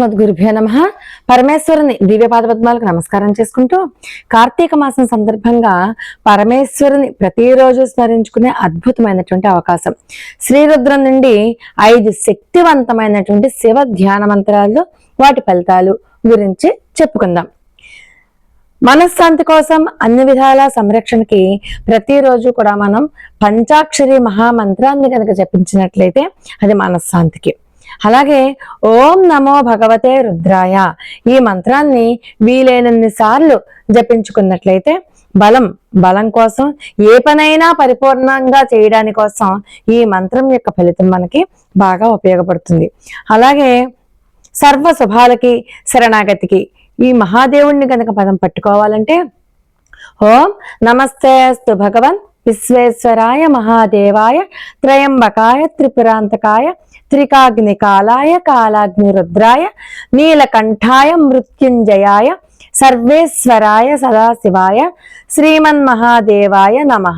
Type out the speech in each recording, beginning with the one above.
గురుభ్యో నమ. పరమేశ్వరుని దివ్యపాద పద్మాలకు నమస్కారం చేసుకుంటూ కార్తీక మాసం సందర్భంగా పరమేశ్వరుని ప్రతిరోజు స్మరించుకునే అద్భుతమైనటువంటి అవకాశం. శ్రీరుద్రం నుండి ఐదు శక్తివంతమైనటువంటి శివ ధ్యాన మంత్రాలు వాటి ఫలితాలు గురించి చెప్పుకుందాం. మనశ్శాంతి కోసం అన్ని విధాల సంరక్షణకి ప్రతిరోజు కూడా మనం పంచాక్షరి మహామంత్రాన్ని కనుక జపించినట్లయితే అది మనశ్శాంతికి. అలాగే ఓం నమో భగవతే రుద్రాయ. ఈ మంత్రాన్ని వీలైనన్ని సార్లు జపించుకున్నట్లయితే బలం బలం కోసం ఏ పనైనా పరిపూర్ణంగా చేయడాని కోసం ఈ మంత్రం యొక్క ఫలితం మనకి బాగా ఉపయోగపడుతుంది. అలాగే సర్వ శుభాలకి శరణాగతికి ఈ మహాదేవుణ్ణి కనుక పదం పట్టుకోవాలంటే ఓం నమస్తే అస్తు భగవన్ విశ్వేశ్వరాయ మహాదేవాయ త్రయంబకాయ త్రిపురాంతకాయ త్రికాగ్ని కాలాయ కాలాగ్ని రుద్రాయ నీలకంఠాయ మృత్యుంజయాయ సర్వేశ్వరాయ సదాశివాయ శ్రీమన్మహాదేవాయ నమ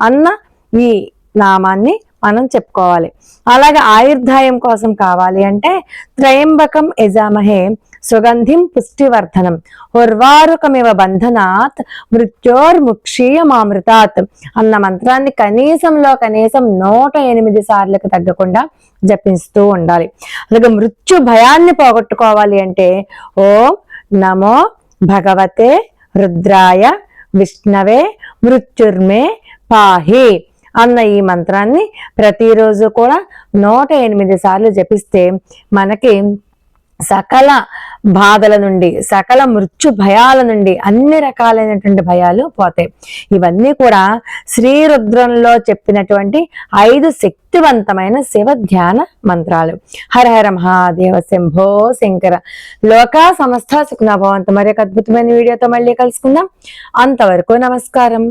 అన్న ఈ నామాన్ని మనం చెప్పుకోవాలి. అలాగే ఆయుర్దాయం కోసం కావాలి అంటే త్రయంబకం యజామహే సుగంధిం పుష్టివర్ధనం. ఉర్వారుకమివ బంధనాత్ మృత్యోర్ముక్షీయమామృతాత్ అన్న మంత్రాన్ని కనీసంలో కనీసం నూట ఎనిమిది సార్లకు తగ్గకుండా జపిస్తూ ఉండాలి. అలాగే మృత్యు భయాన్ని పోగొట్టుకోవాలి అంటే ఓం నమో భగవతే రుద్రాయ విష్ణవే మృత్యుర్మే పాహి. అన్న ఈ మంత్రాన్ని ప్రతిరోజు కూడా నూట ఎనిమిది సార్లు జపిస్తే మనకి సకల బాధల నుండి సకల మృత్యు భయాల నుండి అన్ని రకాలైనటువంటి భయాలు పోతాయి. ఇవన్నీ కూడా శ్రీ రుద్రంలో చెప్పినటువంటి ఐదు శక్తివంతమైన శివ ధ్యాన మంత్రాలు. హర హర మహాదేవ శంభో శంకర. లోకా సమస్త సుఖనభవంత మరి ఒక అద్భుతమైన వీడియోతో మళ్ళీ కలుసుకుందాం. అంతవరకు నమస్కారం.